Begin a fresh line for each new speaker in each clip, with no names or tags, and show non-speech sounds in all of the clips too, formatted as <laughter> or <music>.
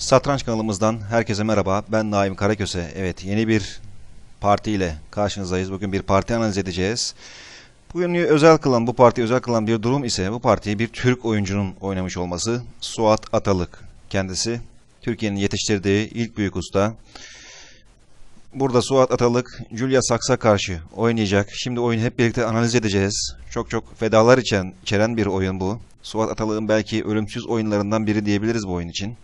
Satranç kanalımızdan herkese merhaba. Ben Naim Karaköse. Evet, yeni bir parti ile karşınızdayız. Bugün bir parti analiz edeceğiz. Bugün özel kılan, bu parti özel kılan bir durum ise bu partiyi bir Türk oyuncunun oynamış olması. Suat Atalık kendisi. Türkiye'nin yetiştirdiği ilk büyük usta. Burada Suat Atalık, Julia Saks'a karşı oynayacak. Şimdi oyunu hep birlikte analiz edeceğiz. Çok çok fedalar içeren, içeren bir oyun bu. Suat Atalık'ın belki ölümsüz oyunlarından biri diyebiliriz bu oyun için.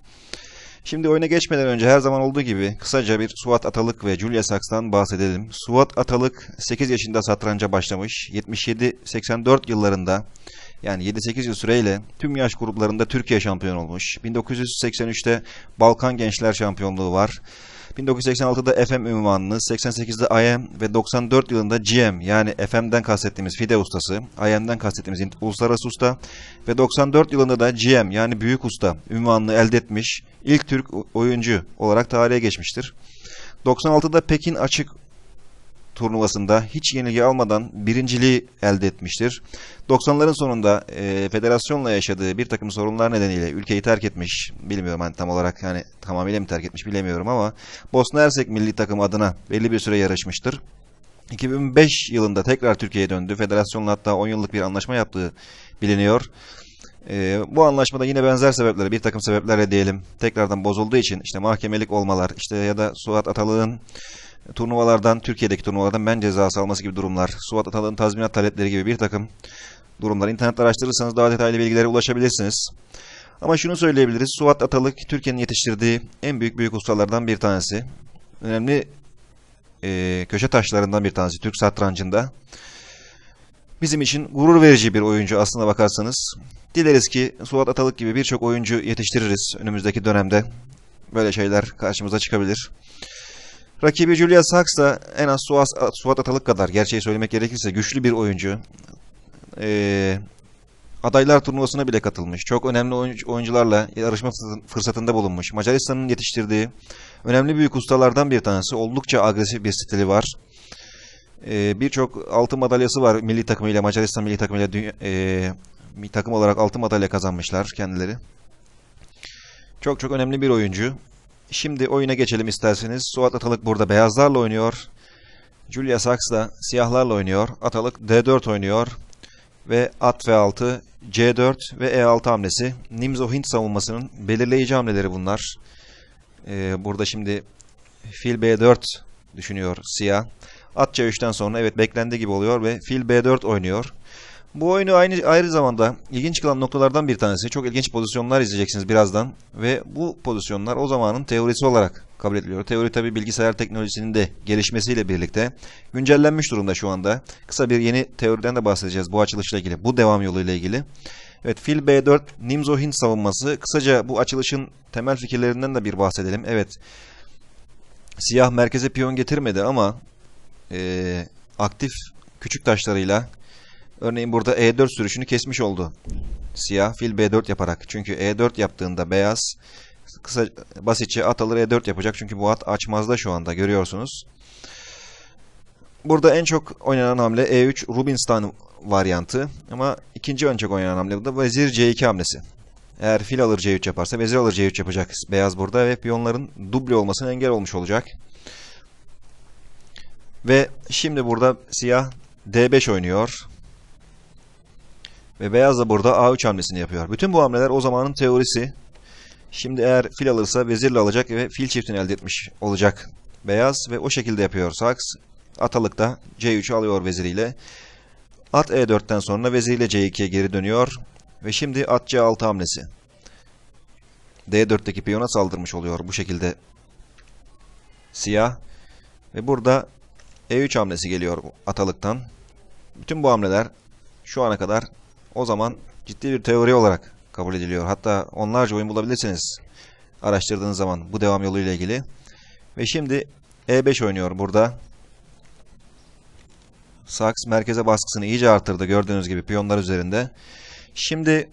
Şimdi oyuna geçmeden önce her zaman olduğu gibi kısaca bir Suat Atalık ve Julia Saks'tan bahsedelim. Suat Atalık 8 yaşında satranca başlamış. 77-84 yıllarında yani 7-8 yıl süreyle tüm yaş gruplarında Türkiye şampiyonu olmuş. 1983'te Balkan Gençler Şampiyonluğu var. 1986'da FM ünvanını, 88'de IM ve 94 yılında GM yani FM'den kastettiğimiz FIDE ustası, IM'den kastettiğimiz uluslararası usta ve 94 yılında da GM yani büyük usta ünvanını elde etmiş ilk Türk oyuncu olarak tarihe geçmiştir. 96'da Pekin açık turnuvasında hiç yenilgi almadan birinciliği elde etmiştir. 90'ların sonunda e, federasyonla yaşadığı bir takım sorunlar nedeniyle ülkeyi terk etmiş. Bilmiyorum hani tam olarak yani tamamıyla mı terk etmiş bilemiyorum ama Bosna Hersek milli takım adına belli bir süre yarışmıştır. 2005 yılında tekrar Türkiye'ye döndü. Federasyonla hatta 10 yıllık bir anlaşma yaptığı biliniyor. Ee, bu anlaşmada yine benzer sebepleri, bir takım sebeplerle diyelim, tekrardan bozulduğu için işte mahkemelik olmalar, işte ya da Suat Atalık'ın turnuvalardan, Türkiye'deki turnuvalardan men cezası alması gibi durumlar, Suat Atalık'ın tazminat talepleri gibi bir takım durumlar. İnternette araştırırsanız daha detaylı bilgilere ulaşabilirsiniz. Ama şunu söyleyebiliriz. Suat Atalık Türkiye'nin yetiştirdiği en büyük büyük ustalardan bir tanesi. Önemli e, köşe taşlarından bir tanesi Türk satrancında. Bizim için gurur verici bir oyuncu aslına bakarsanız. Dileriz ki Suat Atalık gibi birçok oyuncu yetiştiririz önümüzdeki dönemde. Böyle şeyler karşımıza çıkabilir. Rakibi Julia Sachs da en az Suat Atalık kadar gerçeği söylemek gerekirse güçlü bir oyuncu. Ee, adaylar turnuvasına bile katılmış. Çok önemli oyuncularla yarışma fırsatında bulunmuş. Macaristan'ın yetiştirdiği önemli büyük ustalardan bir tanesi. Oldukça agresif bir stili var. Ee, Birçok altın madalyası var milli takımıyla, Macaristan milli takımıyla dünya, e, takım olarak altın madalya kazanmışlar kendileri. Çok çok önemli bir oyuncu. Şimdi oyuna geçelim isterseniz. Suat Atalık burada beyazlarla oynuyor. Julia Sachs da siyahlarla oynuyor. Atalık D4 oynuyor. Ve at V6, C4 ve E6 hamlesi. Nimzo Hint savunmasının belirleyici hamleleri bunlar. Ee, burada şimdi fil B4 düşünüyor siyah. At C3'ten sonra evet beklendiği gibi oluyor ve fil B4 oynuyor. Bu oyunu aynı ayrı zamanda ilginç kılan noktalardan bir tanesi. Çok ilginç pozisyonlar izleyeceksiniz birazdan. Ve bu pozisyonlar o zamanın teorisi olarak kabul ediliyor. Teori tabi bilgisayar teknolojisinin de gelişmesiyle birlikte güncellenmiş durumda şu anda. Kısa bir yeni teoriden de bahsedeceğiz bu açılışla ilgili, bu devam yoluyla ilgili. Evet fil B4 Nimzo Hint savunması. Kısaca bu açılışın temel fikirlerinden de bir bahsedelim. Evet siyah merkeze piyon getirmedi ama e, aktif küçük taşlarıyla Örneğin burada E4 sürüşünü kesmiş oldu. Siyah fil B4 yaparak. Çünkü E4 yaptığında beyaz kısa basitçe at alır E4 yapacak. Çünkü bu at açmazda şu anda görüyorsunuz. Burada en çok oynanan hamle E3 Rubinstein varyantı. Ama ikinci en çok oynanan hamle bu da vezir C2 hamlesi. Eğer fil alır C3 yaparsa vezir alır C3 yapacak beyaz burada ve piyonların duble olmasına engel olmuş olacak. Ve şimdi burada siyah D5 oynuyor. Ve beyaz da burada A3 hamlesini yapıyor. Bütün bu hamleler o zamanın teorisi. Şimdi eğer fil alırsa vezirle alacak ve fil çiftini elde etmiş olacak. Beyaz ve o şekilde yapıyor Saks. Atalıkta C3'ü alıyor veziriyle. At E4'ten sonra veziriyle C2'ye geri dönüyor. Ve şimdi at C6 hamlesi. D4'teki piyona saldırmış oluyor bu şekilde. Siyah. Ve burada E3 hamlesi geliyor atalıktan. Bütün bu hamleler şu ana kadar o zaman ciddi bir teori olarak kabul ediliyor. Hatta onlarca oyun bulabilirsiniz araştırdığınız zaman bu devam yoluyla ilgili. Ve şimdi E5 oynuyor burada. Saks merkeze baskısını iyice arttırdı gördüğünüz gibi piyonlar üzerinde. Şimdi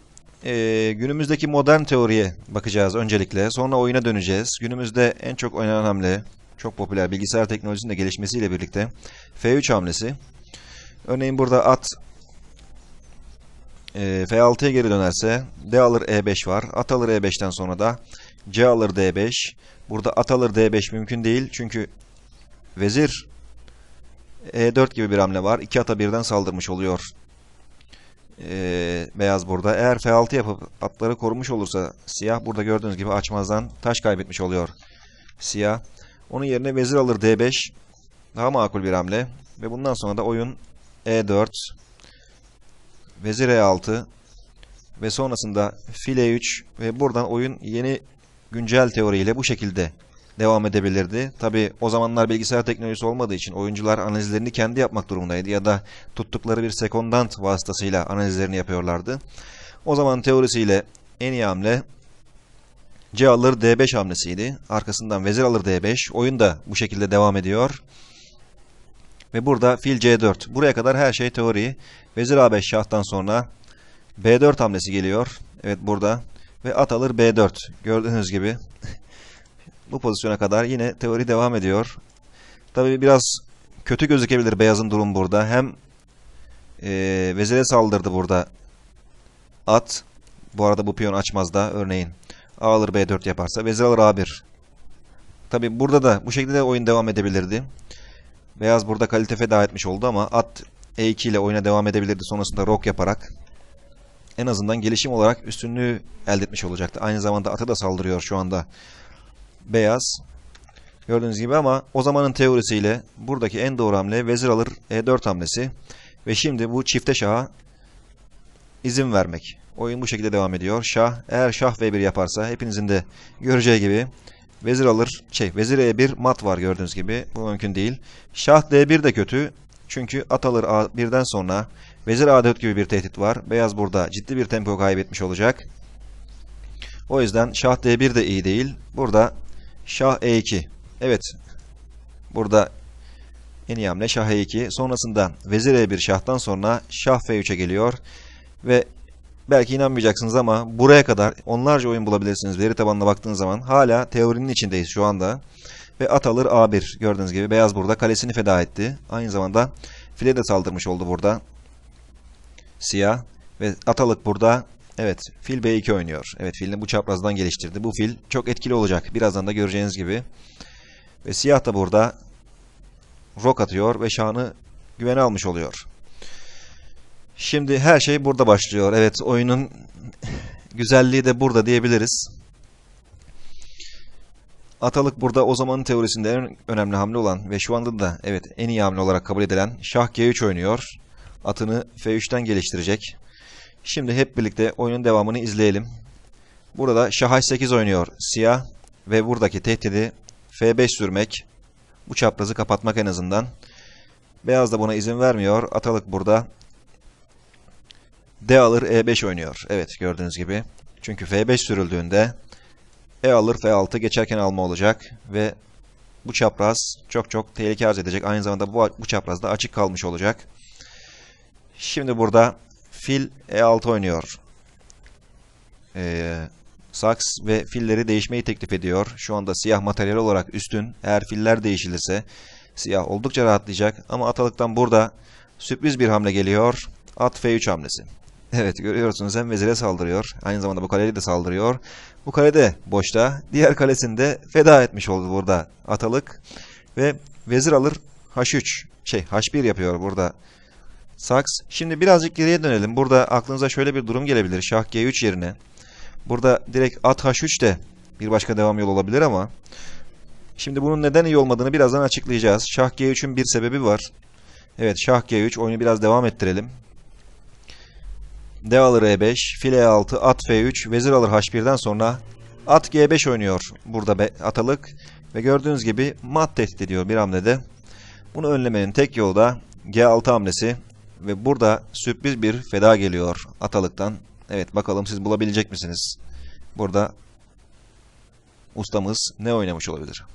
e, günümüzdeki modern teoriye bakacağız öncelikle. Sonra oyuna döneceğiz. Günümüzde en çok oynanan hamle, çok popüler bilgisayar teknolojisinin de gelişmesiyle birlikte F3 hamlesi. Örneğin burada at e, F6'ya geri dönerse D alır E5 var. At alır E5'ten sonra da C alır D5. Burada at alır D5 mümkün değil. Çünkü vezir E4 gibi bir hamle var. İki ata birden saldırmış oluyor. E, beyaz burada. Eğer F6 yapıp atları korumuş olursa siyah burada gördüğünüz gibi açmazdan taş kaybetmiş oluyor. Siyah. Onun yerine vezir alır D5. Daha makul bir hamle. Ve bundan sonra da oyun E4, vezir E6 ve sonrasında fil E3 ve buradan oyun yeni güncel teoriyle bu şekilde devam edebilirdi. Tabi o zamanlar bilgisayar teknolojisi olmadığı için oyuncular analizlerini kendi yapmak durumundaydı ya da tuttukları bir sekondant vasıtasıyla analizlerini yapıyorlardı. O zaman teorisiyle en iyi hamle C alır D5 hamlesiydi. Arkasından vezir alır D5. Oyun da bu şekilde devam ediyor. Ve burada fil C4. Buraya kadar her şey teori. Vezir A5 şahtan sonra B4 hamlesi geliyor. Evet burada. Ve at alır B4. Gördüğünüz gibi. <laughs> bu pozisyona kadar yine teori devam ediyor. Tabii biraz kötü gözükebilir beyazın durum burada. Hem e, vezire saldırdı burada at. Bu arada bu piyon açmaz da örneğin A alır B4 yaparsa vezir alır A1. Tabi burada da bu şekilde de oyun devam edebilirdi. Beyaz burada kalite feda etmiş oldu ama at E2 ile oyuna devam edebilirdi sonrasında rok yaparak. En azından gelişim olarak üstünlüğü elde etmiş olacaktı. Aynı zamanda atı da saldırıyor şu anda beyaz. Gördüğünüz gibi ama o zamanın teorisiyle buradaki en doğru hamle vezir alır E4 hamlesi. Ve şimdi bu çifte şaha izin vermek. Oyun bu şekilde devam ediyor. Şah eğer şah V1 yaparsa hepinizin de göreceği gibi vezir alır. Şey vezir E1 mat var gördüğünüz gibi. Bu mümkün değil. Şah D1 de kötü. Çünkü at alır A1'den sonra vezir A4 gibi bir tehdit var. Beyaz burada ciddi bir tempo kaybetmiş olacak. O yüzden şah D1 de iyi değil. Burada şah E2. Evet. Burada en iyi hamle şah E2. Sonrasında vezir E1 şahtan sonra şah F3'e geliyor. Ve belki inanmayacaksınız ama buraya kadar onlarca oyun bulabilirsiniz veri tabanına baktığınız zaman. Hala teorinin içindeyiz şu anda. Ve at alır A1 gördüğünüz gibi beyaz burada kalesini feda etti. Aynı zamanda file de saldırmış oldu burada. Siyah ve atalık burada evet fil B2 oynuyor. Evet filini bu çaprazdan geliştirdi. Bu fil çok etkili olacak. Birazdan da göreceğiniz gibi. Ve siyah da burada rok atıyor ve şahını güvene almış oluyor. Şimdi her şey burada başlıyor. Evet oyunun güzelliği de burada diyebiliriz. Atalık burada o zamanın teorisinde en önemli hamle olan ve şu anda da evet en iyi hamle olarak kabul edilen şah G3 oynuyor. Atını F3'ten geliştirecek. Şimdi hep birlikte oyunun devamını izleyelim. Burada şah H8 oynuyor siyah ve buradaki tehdidi F5 sürmek. Bu çaprazı kapatmak en azından. Beyaz da buna izin vermiyor. Atalık burada D alır E5 oynuyor. Evet gördüğünüz gibi. Çünkü F5 sürüldüğünde E alır F6 geçerken alma olacak ve bu çapraz çok çok tehlike arz edecek. Aynı zamanda bu, bu çapraz da açık kalmış olacak. Şimdi burada fil E6 oynuyor. Ee, Saks ve filleri değişmeyi teklif ediyor. Şu anda siyah materyal olarak üstün. Eğer filler değişilirse siyah oldukça rahatlayacak. Ama atalıktan burada sürpriz bir hamle geliyor. At F3 hamlesi. Evet görüyorsunuz hem vezire saldırıyor. Aynı zamanda bu kaleye de saldırıyor. Bu kale de boşta. Diğer kalesinde feda etmiş oldu burada atalık. Ve vezir alır H3. Şey H1 yapıyor burada. Saks. Şimdi birazcık geriye dönelim. Burada aklınıza şöyle bir durum gelebilir. Şah G3 yerine. Burada direkt at H3 de bir başka devam yolu olabilir ama. Şimdi bunun neden iyi olmadığını birazdan açıklayacağız. Şah G3'ün bir sebebi var. Evet Şah G3 oyunu biraz devam ettirelim. D alır E5, fil E6, at F3, vezir alır H1'den sonra at G5 oynuyor burada atalık. Ve gördüğünüz gibi mat tehdit ediyor bir hamlede. Bunu önlemenin tek yolu da G6 hamlesi. Ve burada sürpriz bir feda geliyor atalıktan. Evet bakalım siz bulabilecek misiniz? Burada ustamız ne oynamış olabilir?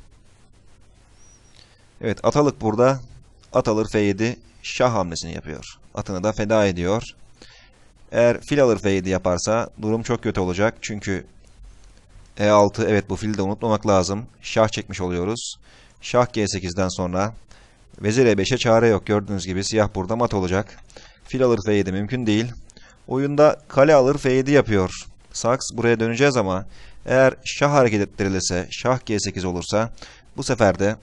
Evet atalık burada at alır F7 şah hamlesini yapıyor. Atını da feda ediyor. Eğer fil alır F7 yaparsa durum çok kötü olacak. Çünkü E6 evet bu fili de unutmamak lazım. Şah çekmiş oluyoruz. Şah G8'den sonra vezir E5'e çare yok. Gördüğünüz gibi siyah burada mat olacak. Fil alır F7 mümkün değil. Oyunda kale alır F7 yapıyor. Saks buraya döneceğiz ama eğer şah hareket ettirilirse, şah G8 olursa bu sefer de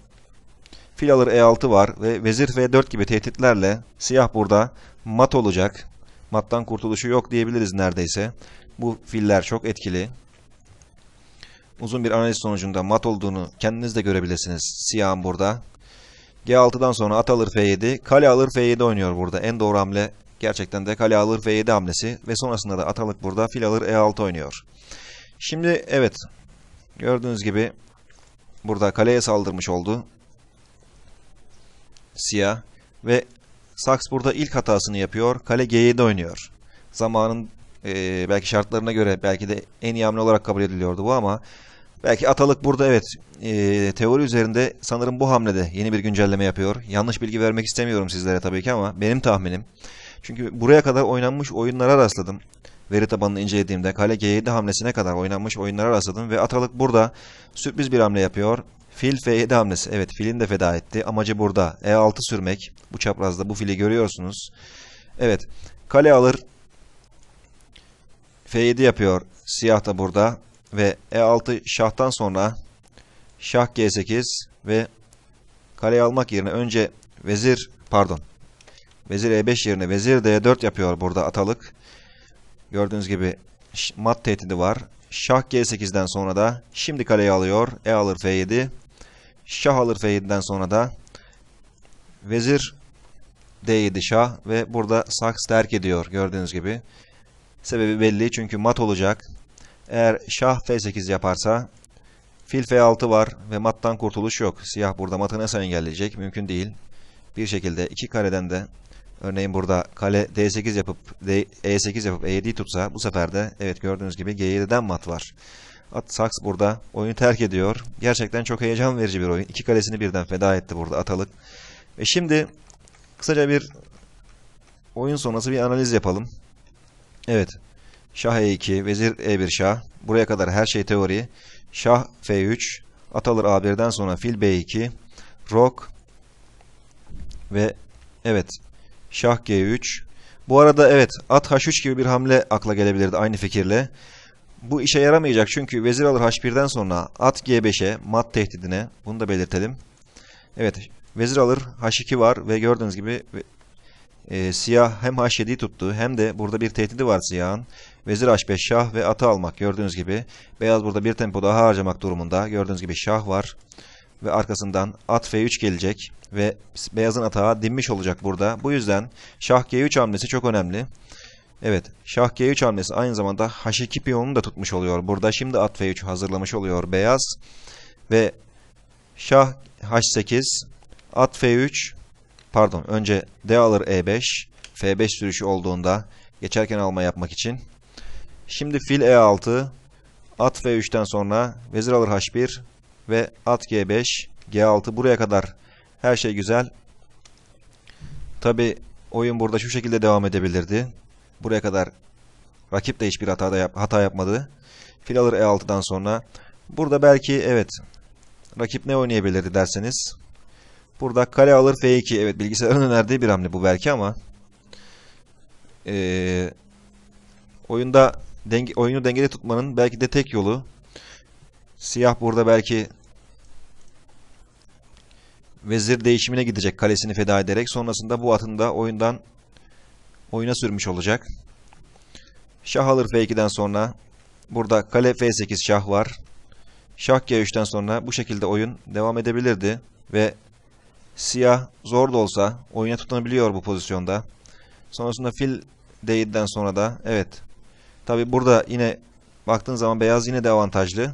fil alır E6 var ve vezir F4 gibi tehditlerle siyah burada mat olacak. Mattan kurtuluşu yok diyebiliriz neredeyse. Bu filler çok etkili. Uzun bir analiz sonucunda mat olduğunu kendiniz de görebilirsiniz siyahın burada. G6'dan sonra at alır F7, kale alır F7 oynuyor burada. En doğru hamle gerçekten de kale alır F7 hamlesi ve sonrasında da at alıp burada fil alır E6 oynuyor. Şimdi evet gördüğünüz gibi burada kaleye saldırmış oldu. Siyah ve Saks burada ilk hatasını yapıyor. Kale G7 oynuyor. Zamanın e, belki şartlarına göre belki de en iyi hamle olarak kabul ediliyordu bu ama belki Atalık burada evet e, teori üzerinde sanırım bu hamlede yeni bir güncelleme yapıyor. Yanlış bilgi vermek istemiyorum sizlere tabii ki ama benim tahminim. Çünkü buraya kadar oynanmış oyunlara rastladım. Veri tabanını incelediğimde kale G7 hamlesine kadar oynanmış oyunlara rastladım ve Atalık burada sürpriz bir hamle yapıyor. Fil F7 hamlesi. Evet filin de feda etti. Amacı burada E6 sürmek. Bu çaprazda bu fili görüyorsunuz. Evet kale alır. F7 yapıyor. Siyah da burada. Ve E6 şahtan sonra şah G8 ve kaleyi almak yerine önce vezir pardon vezir E5 yerine vezir D4 yapıyor burada atalık. Gördüğünüz gibi mat tehdidi var. Şah G8'den sonra da şimdi kaleyi alıyor. E alır F7. Şah alır F7'den sonra da vezir D7 şah ve burada saks terk ediyor gördüğünüz gibi. Sebebi belli çünkü mat olacak. Eğer şah F8 yaparsa fil F6 var ve mattan kurtuluş yok. Siyah burada matı nasıl engelleyecek? Mümkün değil. Bir şekilde iki kareden de örneğin burada kale D8 yapıp D, E8 yapıp E7'yi tutsa bu sefer de evet gördüğünüz gibi G7'den mat var. At Saks burada oyunu terk ediyor. Gerçekten çok heyecan verici bir oyun. İki kalesini birden feda etti burada Atalık. Ve şimdi kısaca bir oyun sonrası bir analiz yapalım. Evet. Şah E2, Vezir E1 Şah. Buraya kadar her şey teori. Şah F3, at alır A1'den sonra fil B2, Rok ve evet Şah G3. Bu arada evet at H3 gibi bir hamle akla gelebilirdi aynı fikirle. Bu işe yaramayacak çünkü vezir alır H1'den sonra at G5'e mat tehdidine bunu da belirtelim. Evet vezir alır H2 var ve gördüğünüz gibi e, siyah hem H7'yi tuttu hem de burada bir tehdidi var siyahın. Vezir H5 şah ve atı almak gördüğünüz gibi. Beyaz burada bir tempo daha harcamak durumunda. Gördüğünüz gibi şah var. Ve arkasından at F3 gelecek. Ve beyazın atağı dinmiş olacak burada. Bu yüzden şah G3 hamlesi çok önemli. Evet şah G3 hamlesi aynı zamanda H2 piyonunu da tutmuş oluyor. Burada şimdi at F3 hazırlamış oluyor beyaz. Ve şah H8 at F3 pardon önce D alır E5 F5 sürüşü olduğunda geçerken alma yapmak için Şimdi fil E6, at F3'ten sonra vezir alır H1 ve at G5, G6 buraya kadar her şey güzel. Tabi oyun burada şu şekilde devam edebilirdi. Buraya kadar rakip de hiçbir hata, da yap hata yapmadı. Fil alır E6'dan sonra. Burada belki evet rakip ne oynayabilirdi derseniz. Burada kale alır F2. Evet bilgisayarın önerdiği bir hamle bu belki ama ee, oyunda denge, oyunu dengede tutmanın belki de tek yolu siyah burada belki vezir değişimine gidecek kalesini feda ederek sonrasında bu atını da oyundan oyuna sürmüş olacak. Şah alır F2'den sonra burada kale F8 şah var. Şah G3'ten sonra bu şekilde oyun devam edebilirdi ve siyah zor da olsa oyuna tutunabiliyor bu pozisyonda. Sonrasında fil D7'den sonra da evet Tabi burada yine baktığın zaman beyaz yine de avantajlı.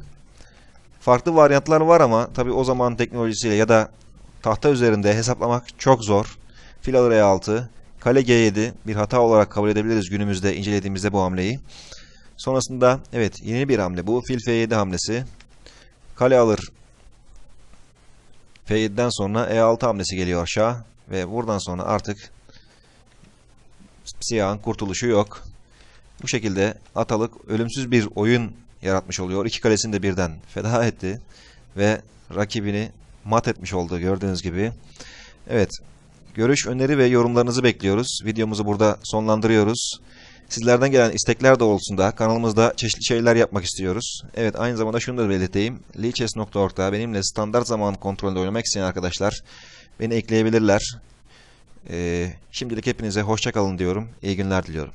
Farklı varyantlar var ama tabi o zaman teknolojisiyle ya da tahta üzerinde hesaplamak çok zor. Fil alır E6, kale G7 bir hata olarak kabul edebiliriz günümüzde incelediğimizde bu hamleyi. Sonrasında evet yeni bir hamle bu fil F7 hamlesi. Kale alır F7'den sonra E6 hamlesi geliyor şah ve buradan sonra artık siyahın kurtuluşu yok. Bu şekilde Atalık ölümsüz bir oyun yaratmış oluyor. İki kalesini de birden feda etti ve rakibini mat etmiş oldu gördüğünüz gibi. Evet, görüş, öneri ve yorumlarınızı bekliyoruz. Videomuzu burada sonlandırıyoruz. Sizlerden gelen istekler doğrultusunda kanalımızda çeşitli şeyler yapmak istiyoruz. Evet aynı zamanda şunu da belirteyim. Lichess.org'da benimle standart zaman kontrolünde oynamak isteyen arkadaşlar beni ekleyebilirler. Ee, şimdilik hepinize hoşça kalın diyorum. İyi günler diliyorum.